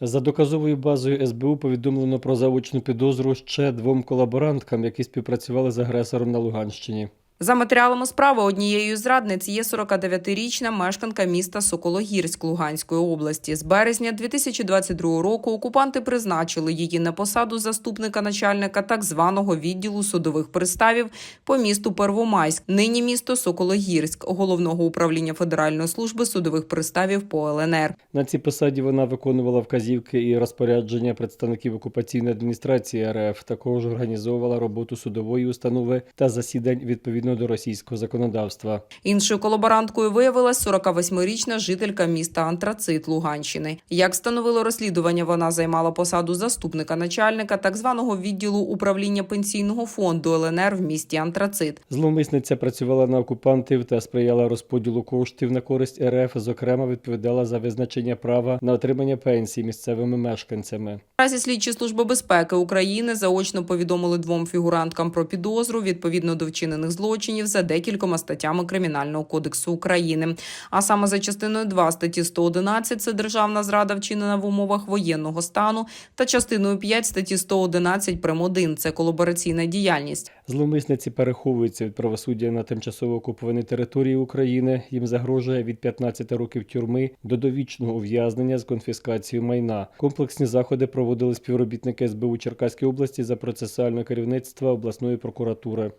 За доказовою базою СБУ повідомлено про заочну підозру ще двом колаборанткам, які співпрацювали з агресором на Луганщині. За матеріалами справи однією зрадниць є 49-річна мешканка міста Сокологірськ Луганської області. З березня 2022 року окупанти призначили її на посаду заступника начальника так званого відділу судових приставів по місту Первомайськ. Нині місто Сокологірськ, головного управління Федеральної служби судових приставів по ЛНР. На цій посаді вона виконувала вказівки і розпорядження представників окупаційної адміністрації РФ. Також організовувала роботу судової установи та засідань відповідно до російського законодавства. Іншою колаборанткою виявилась 48-річна жителька міста Антрацит Луганщини. Як встановило розслідування, вона займала посаду заступника начальника так званого відділу управління пенсійного фонду ЛНР в місті Антрацит. Зловмисниця працювала на окупантів та сприяла розподілу коштів на користь РФ. Зокрема, відповідала за визначення права на отримання пенсій місцевими мешканцями. Наразі слідчі служби безпеки України заочно повідомили двом фігуранткам про підозру відповідно до вчинених злочинів за декількома статтями Кримінального кодексу України. А саме за частиною 2 статті 111 – це державна зрада вчинена в умовах воєнного стану, та частиною 5 статті 111 прим. 1 – це колабораційна діяльність. Зловмисниці переховуються від правосуддя на тимчасово окупованій території України. Їм загрожує від 15 років тюрми до довічного ув'язнення з конфіскацією майна. Комплексні заходи проводили співробітники СБУ Черкаської області за процесуального керівництва обласної прокуратури.